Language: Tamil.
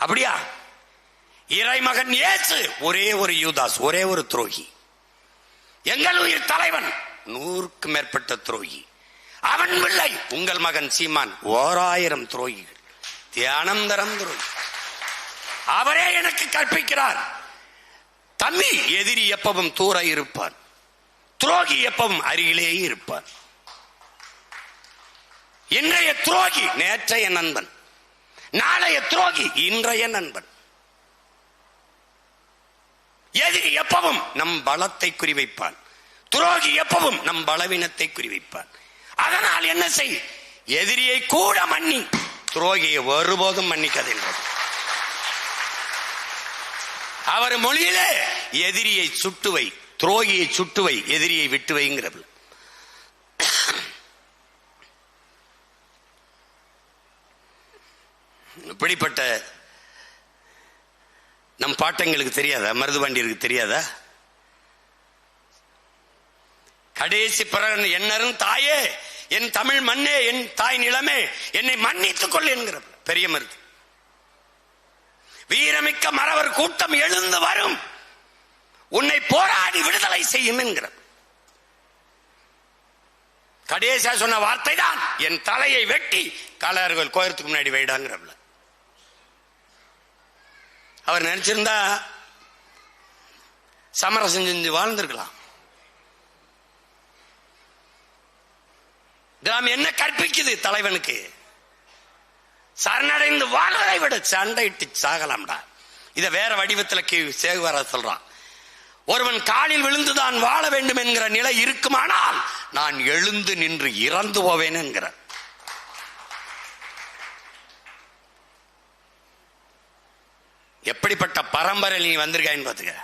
அப்படியா? இறைமகன் இயேசு ஒரே ஒரு யூதாஸ் ஒரே ஒரு துரோகி. எங்கள் உயிர் தலைவன் நூறுக்கு மேற்பட்ட துரோகி. அவன் பிள்ளை உங்கள் மகன் சீமான் ஓராயிரம் துரோகிகள். தியானம் தரம் துரோகி. அவரே எனக்கு கற்பிக்கிறார். தம்பி எதிரி எப்பவும் தூர இருப்பான் துரோகி எப்பவும் அருகிலேயே இருப்பான் இன்றைய துரோகி நேற்றைய நண்பன். நாளைய துரோகி இன்றைய நண்பன். எதிரி எப்பவும் நம் பலத்தை குறிவைப்பான். துரோகி எப்பவும் நம் பலவீனத்தை குறிவைப்பான். அதனால் என்ன செய்? எதிரியை கூட மன்னி துரோகியை ஒருபோதும் மன்னிக்கதென்றது அவர் மொழியிலே எதிரியை சுட்டுவை துரோகியை சுட்டுவை எதிரியை விட்டு இப்படிப்பட்ட நம் பாட்டங்களுக்கு தெரியாதா? மருதுபாண்டியருக்கு தெரியாதா? கடைசி பிறன் என்னரும் தாயே என் தமிழ் மண்ணே என் தாய் நிலமே என்னை மன்னித்துக் கொள் என்கிற பெரிய மருது. வீரமிக்க மறவர் கூட்டம் எழுந்து வரும். உன்னை போராடி விடுதலை செய்யும் என்கிற. கடைசியா சொன்ன வார்த்தை தான் என் தலையை வெட்டி காளையார்கள் கோயிலத்துக்கு முன்னாடி வைடாங்கிறவள. அவர் நினைச்சிருந்தா சமரசம் செஞ்சு வாழ்ந்திருக்கலாம். கிராமம் என்ன கற்பிக்குது தலைவனுக்கு? சரணடைந்து வாழ்வதை விட சண்டையிட்டு சாகலாம்டா. இத வேற வடிவத்துல சேகுவார சொல்றான். ஒருவன் காலில் விழுந்துதான் வாழ வேண்டும் என்கிற நிலை இருக்குமானால் நான் எழுந்து நின்று இறந்து போவேன் என்கிறார். எப்படிப்பட்ட பரம்பரை நீ வந்திருக்காயின்னு பாத்துக்க